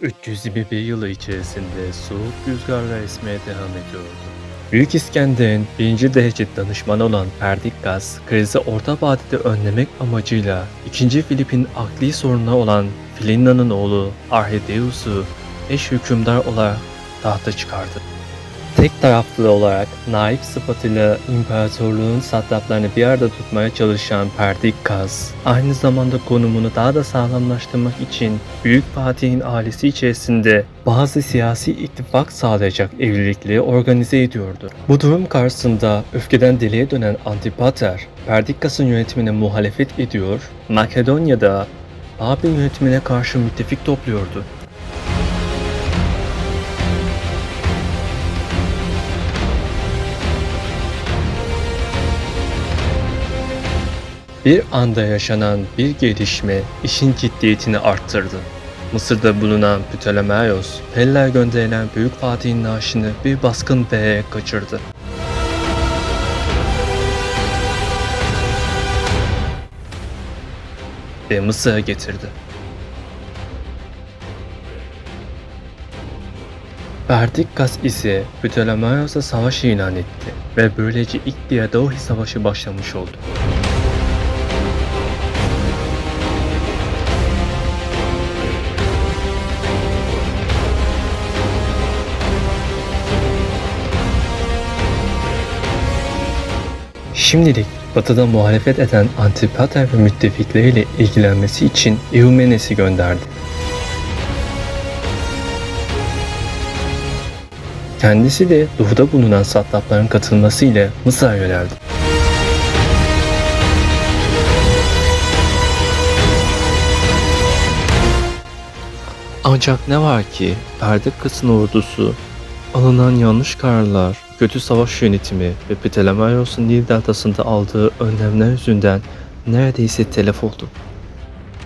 321 yılı içerisinde soğuk rüzgarlar esmeye devam ediyordu. Büyük İskender'in birinci derece danışmanı olan Perdikkaz, krizi orta vadede önlemek amacıyla 2. Filip'in akli sorunu olan Filinna'nın oğlu Arrhidaeus'u eş hükümdar olarak tahta çıkardı. Tek taraflı olarak naip sıfatıyla imparatorluğun satraplarını bir arada tutmaya çalışan Perdikkaz, aynı zamanda konumunu daha da sağlamlaştırmak için Büyük Fatih'in ailesi içerisinde bazı siyasi ittifak sağlayacak evlilikleri organize ediyordu. Bu durum karşısında öfkeden deliye dönen Antipater, Perdikkas'ın yönetimine muhalefet ediyor, Makedonya'da Babil yönetimine karşı müttefik topluyordu. Bir anda yaşanan bir gelişme işin ciddiyetini arttırdı. Mısır'da bulunan Ptolemaios, Peller gönderilen Büyük Fatih'in naaşını bir baskın vererek kaçırdı. Ve Mısır'a getirdi. Perdikkas ise Ptolemaios'a savaş ilan etti ve böylece ilk Diadohi Savaşı başlamış oldu. Şimdilik Batı'da muhalefet eden Antipater ve müttefikleriyle ilgilenmesi için Eumenes'i gönderdi. Kendisi de doğuda bulunan satrapların katılmasıyla Mısır'a yöneldi. Ancak ne var ki Perdikkas'ın ordusu alınan yanlış kararlar, kötü savaş yönetimi ve Ptolemaios'un Nil deltasında aldığı önlemler yüzünden neredeyse telef oldu.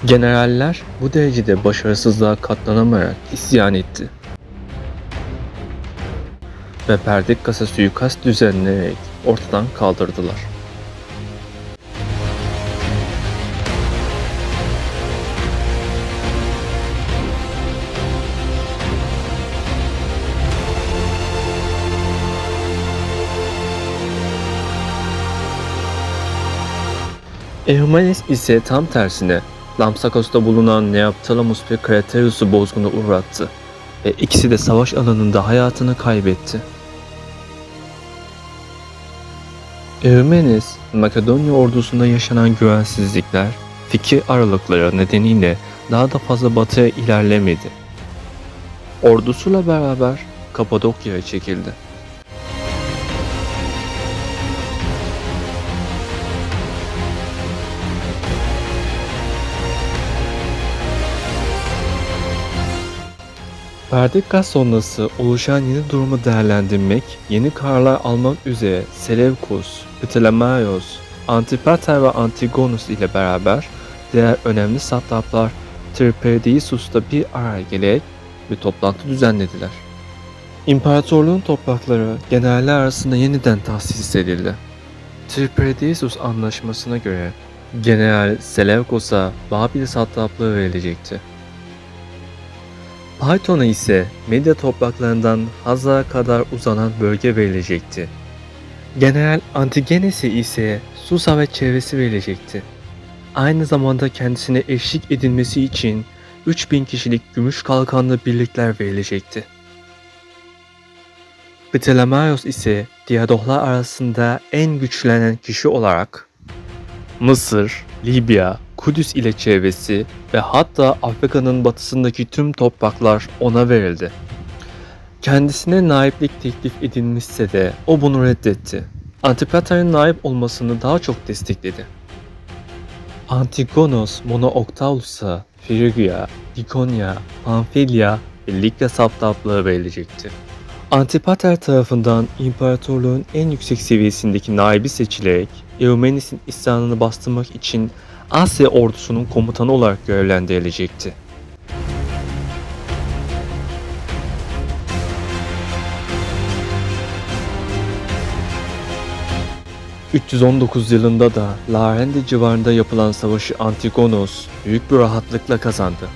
Generaller bu derecede başarısızlığa katlanamayarak isyan etti. Ve Perdikkas'a suikast düzenleyerek ortadan kaldırdılar. Eumenes ise tam tersine Lampsakos'ta bulunan Neoptolemus ve Kraterius'u bozguna uğrattı ve ikisi de savaş alanında hayatını kaybetti. Eumenes, Makedonya ordusunda yaşanan güvensizlikler, fikir aralıkları nedeniyle daha da fazla batıya ilerlemedi. Ordusuyla beraber Kapadokya'ya çekildi. Perdikkas sonrası oluşan yeni durumu değerlendirmek, yeni kararlar almak üzere Seleukus, Ptolemaios, Antipater ve Antigonus ile beraber diğer önemli satraplar Triperidisus'ta bir araya gelerek bir toplantı düzenlediler. İmparatorluğun toprakları generaller arasında yeniden tahsis edildi. Triperidisus anlaşmasına göre General Seleukos'a Babil satraplığı verilecekti. Python'a ise medya topraklarından Hazar'a kadar uzanan bölge verilecekti. General Antigenes'e ise Susa ve çevresi verilecekti. Aynı zamanda kendisine eşlik edilmesi için 3000 kişilik gümüş kalkanlı birlikler verilecekti. Ptolemaios ise Diadohlar arasında en güçlenen kişi olarak Mısır, Libya, Kudüs ile çevresi ve hatta Afrika'nın batısındaki tüm topraklar ona verildi. Kendisine naiplik teklif edilmişse de o bunu reddetti. Antipater'in naip olmasını daha çok destekledi. Antigonos Monooktalus'a Frigya, Likonya, Pamfilya ve Likya saptaplığı verilecekti. Antipater tarafından imparatorluğun en yüksek seviyesindeki naibi seçilerek Eumenes'in isyanını bastırmak için Asya ordusunun komutanı olarak görevlendirilecekti. ...319 yılında da Larende civarında yapılan savaşı Antigonos büyük bir rahatlıkla kazandı.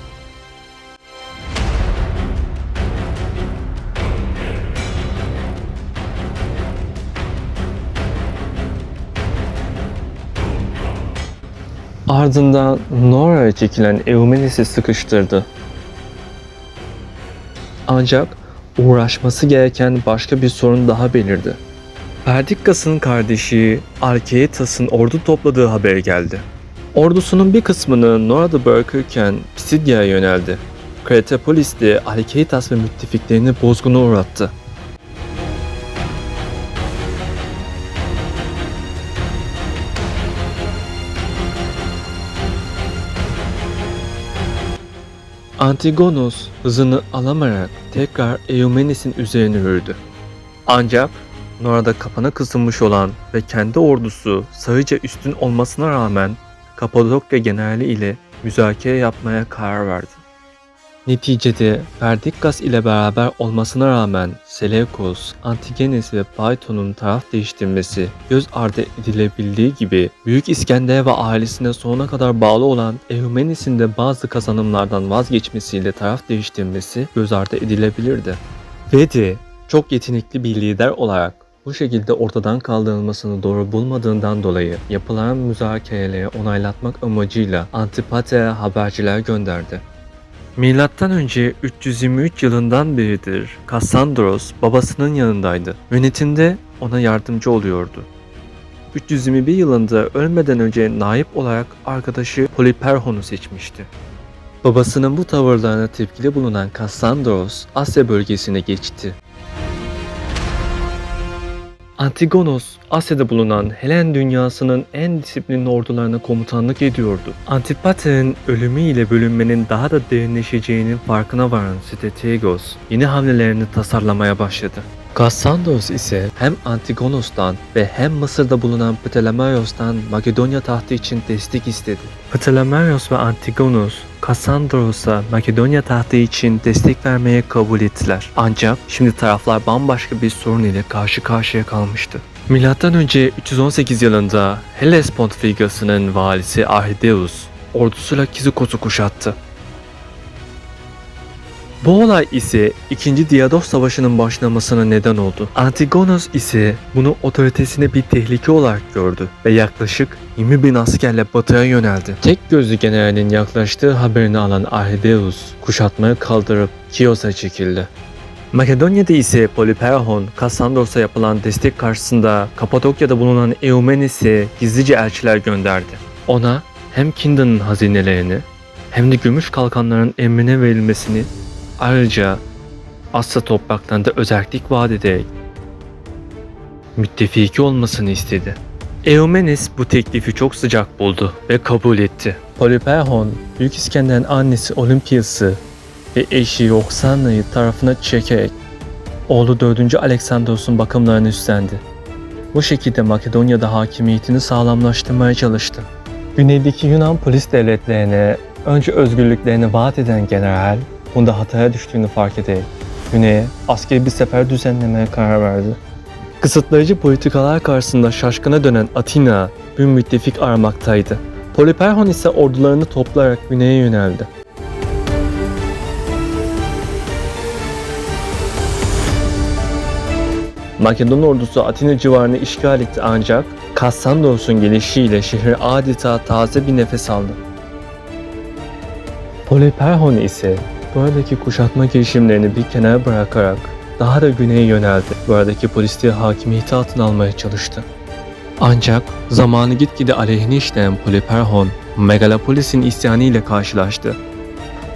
Ardından Nora'ya çekilen Eumenes'i sıkıştırdı. Ancak uğraşması gereken başka bir sorun daha belirdi. Perdikkas'ın kardeşi Arkeetas'ın ordu topladığı haber geldi. Ordusunun bir kısmını Nora'da bırakırken Pisidia'ya yöneldi. Kretapolis'te Arkeetas ve müttefiklerini bozguna uğrattı. Antigonos hızını alamayarak tekrar Eumenes'in üzerine yürüdü. Ancak Nora'da kapana kısılmış olan ve kendi ordusu sayıca üstün olmasına rağmen Kapadokya generali ile müzakere yapmaya karar verdi. Neticede Perdikkas ile beraber olmasına rağmen Seleukos, Antigenes ve Payton'un taraf değiştirmesi göz ardı edilebildiği gibi Büyük İskender ve ailesine sonuna kadar bağlı olan Eumenes'in de bazı kazanımlardan vazgeçmesiyle taraf değiştirmesi göz ardı edilebilirdi. Ve de çok yetenekli bir lider olarak bu şekilde ortadan kaldırılmasını doğru bulmadığından dolayı yapılan müzakereleri onaylatmak amacıyla Antipater'e haberciler gönderdi. Milattan önce 323 yılından beridir Kassandros babasının yanındaydı. Yönetimde ona yardımcı oluyordu. 321 yılında ölmeden önce naip olarak arkadaşı Poliperhon'u seçmişti. Babasının bu tavırlarına tepkili bulunan Kassandros Asya bölgesine geçti. Antigonos, Asya'da bulunan Helen dünyasının en disiplinli ordularına komutanlık ediyordu. Antipater'in ölümüyle bölünmenin daha da derinleşeceğinin farkına varan Strategos, yeni hamlelerini tasarlamaya başladı. Kassandos ise hem Antigonos'tan ve hem Mısır'da bulunan Ptolemaios'tan Makedonya tahtı için destek istedi. Ptolemaios ve Antigonos, Kassandros'a Makedonya tahtı için destek vermeye kabul ettiler. Ancak şimdi taraflar bambaşka bir sorun ile karşı karşıya kalmıştı. Milattan önce 318 yılında Hellas Pontificası'nın valisi Arhideus ordusuyla Kizikos'u kuşattı. Bu olay ise 2. Diyados Savaşı'nın başlamasına neden oldu. Antigonos ise bunu otoritesine bir tehlike olarak gördü ve yaklaşık 20 bin askerle batıya yöneldi. Tek gözlü generalin yaklaştığı haberini alan Arhideus kuşatmayı kaldırıp Kios'a çekildi. Makedonya'da ise Poliperhon, Kassandros'a yapılan destek karşısında Kapadokya'da bulunan Eumenes'e gizlice elçiler gönderdi. Ona hem Kindan'ın hazinelerini hem de gümüş kalkanların emrine verilmesini Ayrıca Asya topraklarında özellik vaat ederek müttefiki olmasını istedi. Eumenes bu teklifi çok sıcak buldu ve kabul etti. Polyperhon, Büyük İskender'in annesi Olimpias'ı ve eşi Roxana'yı tarafına çekerek oğlu 4. Aleksandros'un bakımlarını üstlendi. Bu şekilde Makedonya'da hakimiyetini sağlamlaştırmaya çalıştı. Güneydeki Yunan polis devletlerine önce özgürlüklerini vaat eden general, bunda hataya düştüğünü fark ederek güneye askeri bir sefer düzenlemeye karar verdi. Kısıtlayıcı politikalar karşısında şaşkına dönen Atina bir müttefik aramaktaydı. Poliperhon ise ordularını toplayarak güneye yöneldi. Makedon ordusu Atina civarını işgal etti ancak Kassandros'un gelişiyle şehir adeta taze bir nefes aldı. Poliperhon ise buradaki kuşatma girişimlerini bir kenara bırakarak daha da güneye yöneldi. Buradaki polisliği hakimiyeti altına almaya çalıştı. Ancak zamanı gitgide aleyhine işleyen Poliperhon, Megalopolis'in isyanı karşılaştı.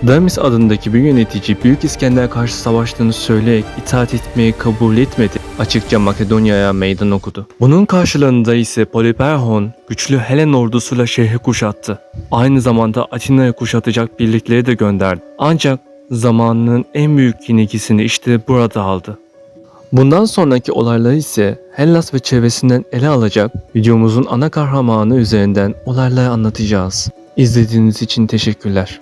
Damis adındaki bir yönetici Büyük İskender karşı savaştığını söyleyerek itaat etmeyi kabul etmedi. Açıkça Makedonya'ya meydan okudu. Bunun karşılığında ise Poliperhon güçlü Helen ordusuyla şehri kuşattı. Aynı zamanda Atina'ya kuşatacak birlikleri de gönderdi. Ancak zamanının en büyük yenilgisini işte burada aldı. Bundan sonraki olayları ise Hellas ve çevresinden ele alacak videomuzun ana kahramanı üzerinden olayları anlatacağız. İzlediğiniz için teşekkürler.